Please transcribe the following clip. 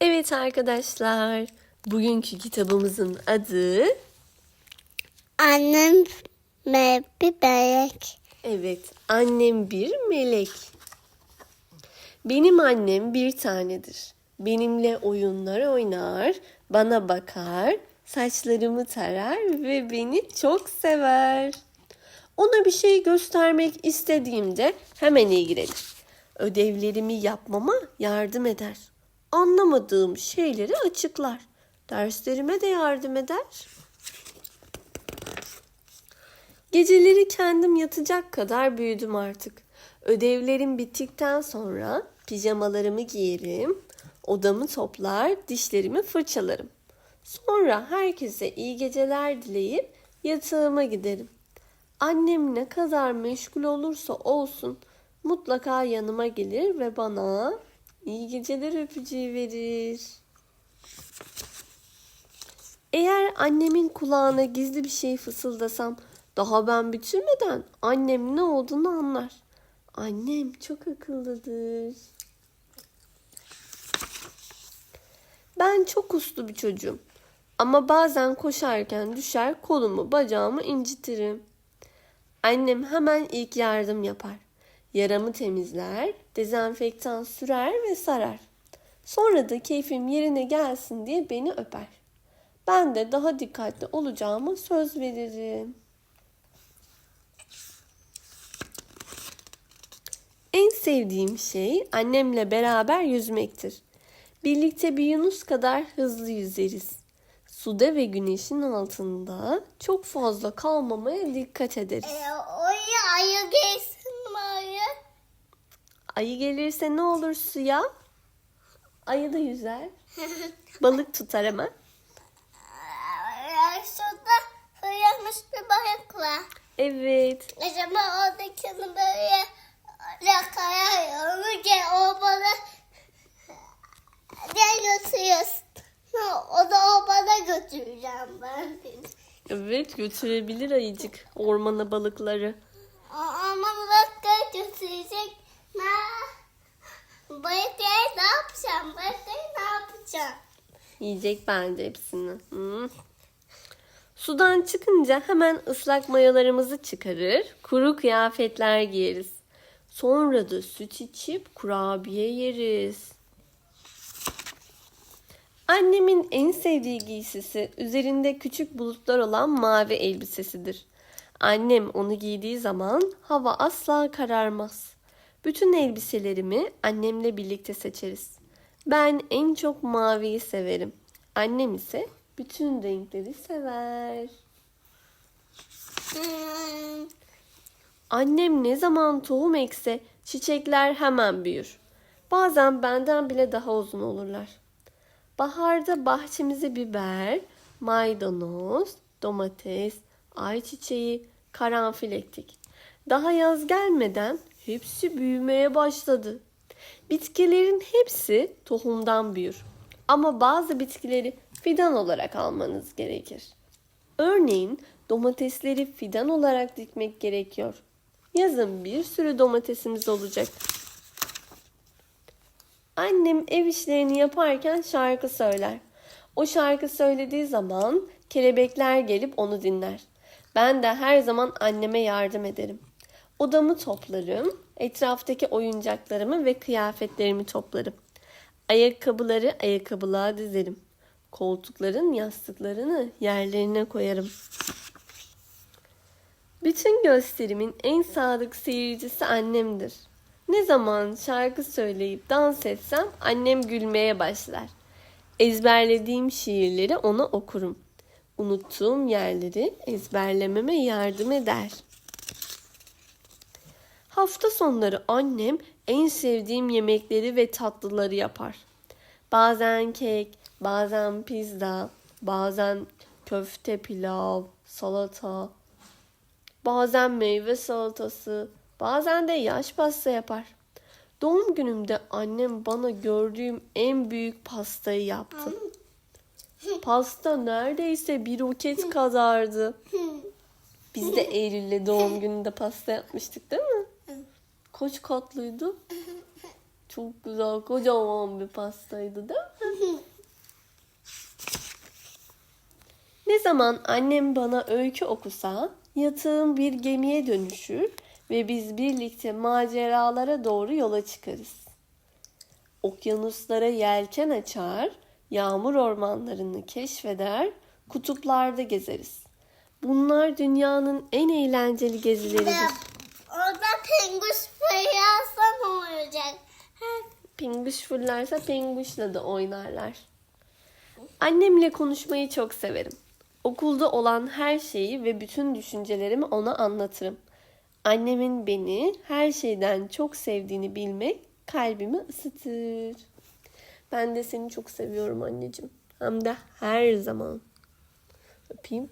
Evet arkadaşlar, bugünkü kitabımızın adı Annem bir bebek. Evet, annem bir melek. Benim annem bir tanedir. Benimle oyunlar oynar, bana bakar, saçlarımı tarar ve beni çok sever. Ona bir şey göstermek istediğimde hemen ilgilenir. Ödevlerimi yapmama yardım eder. Anlamadığım şeyleri açıklar. Derslerime de yardım eder. Geceleri kendim yatacak kadar büyüdüm artık. Ödevlerim bittikten sonra pijamalarımı giyerim, odamı toplar, dişlerimi fırçalarım. Sonra herkese iyi geceler dileyip yatağıma giderim. Annem ne kadar meşgul olursa olsun mutlaka yanıma gelir ve bana iyi geceler öpücüğü verir. Eğer annemin kulağına gizli bir şey fısıldasam daha ben bitirmeden annem ne olduğunu anlar. Annem çok akıllıdır. Ben çok uslu bir çocuğum. Ama bazen koşarken düşer kolumu bacağımı incitirim. Annem hemen ilk yardım yapar. Yaramı temizler, dezenfektan sürer ve sarar. Sonra da keyfim yerine gelsin diye beni öper. Ben de daha dikkatli olacağıma söz veririm. En sevdiğim şey annemle beraber yüzmektir. Birlikte bir yunus kadar hızlı yüzeriz. Suda ve güneşin altında çok fazla kalmamaya dikkat ederiz. Ee, mi ayı? Ayı gelirse ne olur suya? Ayı da yüzer. Balık tutar ama. Ee, Şurada hıyamış bir balık var. Evet. Acaba oradakini böyle gel o bana gel götürüyorsun. O da o bana götüreceğim ben. Evet götürebilir ayıcık ormana balıkları. Ama balık götürecek. Balıkları ne yapacağım? Balıkları ne yapacağım? Yiyecek bence hepsini. Hmm. Sudan çıkınca hemen ıslak mayolarımızı çıkarır, kuru kıyafetler giyeriz. Sonra da süt içip kurabiye yeriz. Annemin en sevdiği giysisi üzerinde küçük bulutlar olan mavi elbisesidir. Annem onu giydiği zaman hava asla kararmaz. Bütün elbiselerimi annemle birlikte seçeriz. Ben en çok maviyi severim. Annem ise bütün renkleri sever. Annem ne zaman tohum ekse çiçekler hemen büyür. Bazen benden bile daha uzun olurlar. Baharda bahçemize biber, maydanoz, domates, ayçiçeği, karanfil ektik. Daha yaz gelmeden hepsi büyümeye başladı. Bitkilerin hepsi tohumdan büyür. Ama bazı bitkileri fidan olarak almanız gerekir. Örneğin domatesleri fidan olarak dikmek gerekiyor. Yazın bir sürü domatesimiz olacak. Annem ev işlerini yaparken şarkı söyler. O şarkı söylediği zaman kelebekler gelip onu dinler. Ben de her zaman anneme yardım ederim. Odamı toplarım, etraftaki oyuncaklarımı ve kıyafetlerimi toplarım. Ayakkabıları ayakkabılığa dizerim. Koltukların yastıklarını yerlerine koyarım. Bütün gösterimin en sadık seyircisi annemdir. Ne zaman şarkı söyleyip dans etsem annem gülmeye başlar. Ezberlediğim şiirleri ona okurum. Unuttuğum yerleri ezberlememe yardım eder. Hafta sonları annem en sevdiğim yemekleri ve tatlıları yapar. Bazen kek, bazen pizza, bazen köfte pilav, salata, bazen meyve salatası, bazen de yaş pasta yapar. Doğum günümde annem bana gördüğüm en büyük pastayı yaptı. Pasta neredeyse bir roket kadardı. Biz de Eylül'le doğum gününde pasta yapmıştık değil mi? Kaç katlıydı? Çok güzel kocaman bir pastaydı değil mi? Ne zaman annem bana öykü okusa yatağım bir gemiye dönüşür ve biz birlikte maceralara doğru yola çıkarız. Okyanuslara yelken açar, yağmur ormanlarını keşfeder, kutuplarda gezeriz. Bunlar dünyanın en eğlenceli gezileridir. Orada olacak? Pinguş fırlarsa pinguşla da oynarlar. Annemle konuşmayı çok severim. Okulda olan her şeyi ve bütün düşüncelerimi ona anlatırım. Annemin beni her şeyden çok sevdiğini bilmek kalbimi ısıtır. Ben de seni çok seviyorum anneciğim. Hem de her zaman. Öpeyim.